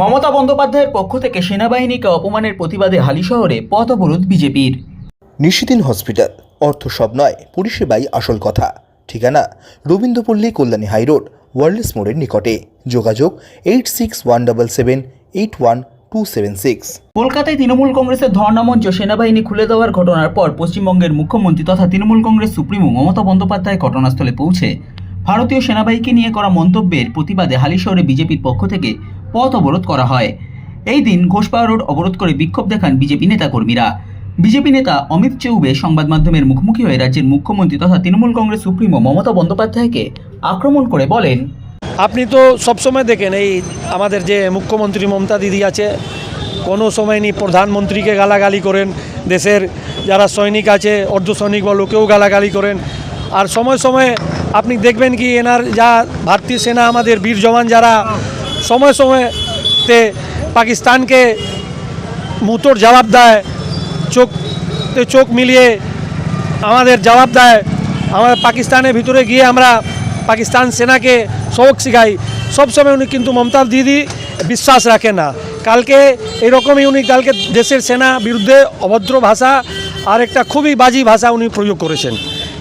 মমতা বন্দ্যোপাধ্যায়ের পক্ষ থেকে সেনাবাহিনীকে অপমানের প্রতিবাদে হালিশহরে পথ অবরোধ বিজেপির। নিশিদিন হসপিটাল অর্থ সব নয় পরিষেবাই আসল কথা। ঠিকানা রবীন্দ্রপল্লী কল্যাণী হাইরোড ওয়ার্ল্ডস মোড়ের নিকটে। যোগাযোগ eight six one double seven eight one two seven six. কলকাতায় তৃণমূল কংগ্রেসের ধর্ণামঞ্চ সেনাবাহিনী খুলে দেওয়ার ঘটনার পর পশ্চিমবঙ্গের মুখ্যমন্ত্রী তথা তৃণমূল কংগ্রেস সুপ্রিমো মমতা বন্দ্যোপাধ্যায় ঘটনাস্থলে পৌঁছে। ভারতীয় সেনাবাহিনীকে নিয়ে করা মন্তব্যের প্রতিবাদে হালিশহরে বিজেপির পক্ষ থেকে পথ অবরোধ করা হয়। এই দিন ঘোষপাড়া রোড অবরোধ করে বিক্ষোভ দেখান বিজেপি নেতাকর্মীরা। বিজেপি নেতা অমিত চৌবে সংবাদ মাধ্যমের মুখোমুখি হয়ে রাজ্যের মুখ্যমন্ত্রী তথা তৃণমূল কংগ্রেস সুপ্রিমো মমতা বন্দ্যোপাধ্যায়কে আক্রমণ করে বলেন, আপনি তো সবসময় দেখেন এই আমাদের যে মুখ্যমন্ত্রী মমতা দিদি আছে, কোনো সময় নি প্রধানমন্ত্রীকে গালাগালি করেন, দেশের যারা সৈনিক আছে অর্ধ সৈনিক বা লোকেও গালাগালি করেন। আর সময় সময় আপনি দেখবেন কি এনার যা ভারতীয় সেনা, আমাদের বীর জওয়ান যারা সময় সময়তে পাকিস্তানকে মুতোর জবাব দেয় চোখতে চোখ মিলিয়ে আমাদের জবাব দেয়। আমাদের পাকিস্তানের ভিতরে গিয়ে আমরা পাকিস্তান সেনাকে সবক শিখাই। সবসময় উনি কিন্তু মমতা দিদি বিশ্বাস রাখে না। কালকে এরকমই উনি কালকে দেশের সেনা বিরুদ্ধে অভদ্র ভাষা আর একটা খুবই বাজি ভাষা উনি প্রয়োগ করেছেন।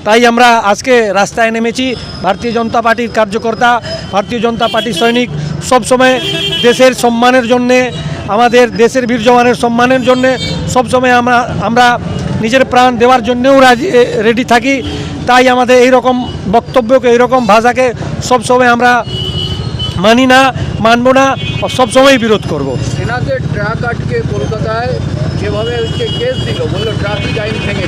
তাই আমরা আজকে রাস্তায় নেমেছি। ভারতীয় জনতা পার্টির কার্যকর্তা, ভারতীয় জনতা পার্টির সৈনিক সবসময় দেশের সম্মানের জন্যে, আমাদের দেশের বীর জওয়ানের সম্মানের জন্যে, সবসময় আমরা আমরা নিজের প্রাণ দেওয়ার জন্যেও রাজি রেডি থাকি। তাই আমাদের এই রকম বক্তব্যকে, এইরকম ভাষাকে সবসময় আমরা মানি না, মানব না সবসময় বিরোধ করব। কলকাতায় যেভাবে অধিকারী থেকে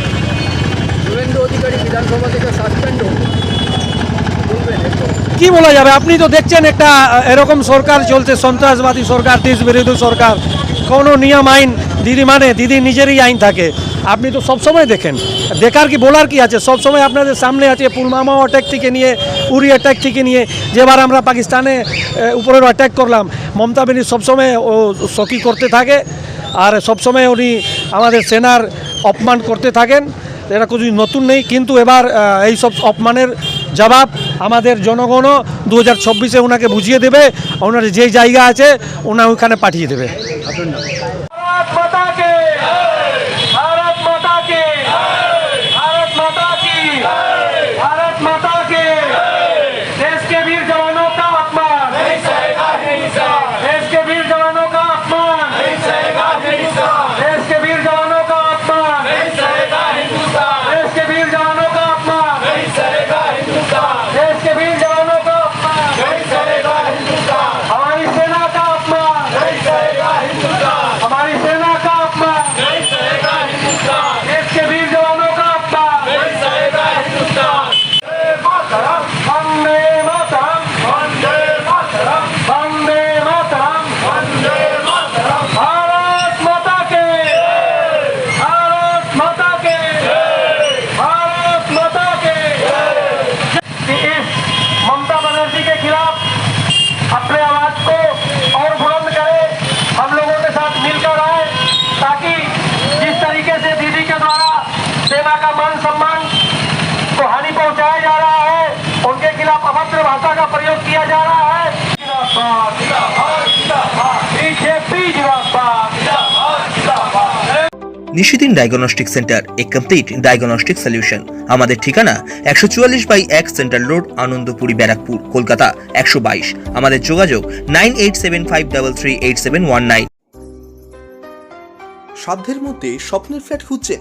কি বলা যাবে? আপনি তো দেখছেন একটা এরকম সরকার চলছে, সন্ত্রাসবাদী সরকার দেশ বিরোধী সরকার। কোনো নিয়ম, আইন, দিদি মানে দিদি নিজেরই আইন থাকে। আপনি তো সবসময় দেখেন। দেখার কি, বলার কি আছে? সবসময় আপনাদের সামনে আছে পুলওয়ামা অ্যাটাক থেকে নিয়ে, উরি অ্যাটাক থেকে নিয়ে। যেবার আমরা পাকিস্তানে উপরের অ্যাটাক করলাম, মমতা বেনি সবসময় ও সকি করতে থাকে। আর সবসময় উনি আমাদের সেনার অপমান করতে থাকেন। এটা কিছু নতুন নেই। কিন্তু এবার এই সব অপমানের জবাব আমাদের জনগণও দু হাজার চব্বিশে ওনাকে বুঝিয়ে দেবে, ওনার যে জায়গা আছে ওনা ওইখানে পাঠিয়ে দেবে। उनके खिलाफ अभद्र भाषा का प्रयोग किया जा रहा है जिंदाबाद, जिंदाबाद, जिंदाबाद, बीजेपी जिंदाबाद, जिंदाबाद, जिंदाबाद। নিশিদিন ডায়াগনস্টিক সেন্টার এ কমপ্লিট ডায়াগনস্টিক সলিউশন আমাদের ঠিকানা একশো চুয়াল্লিশ বাই এক সেন্ট্রাল রোড আনন্দপুরি ব্যারাকপুর কলকাতা একশো বাইশ আমাদের যোগাযোগ nine eight seven five double three eight seven one nine সাধ্যের মধ্যে স্বপ্নের ফ্ল্যাট খুঁজছেন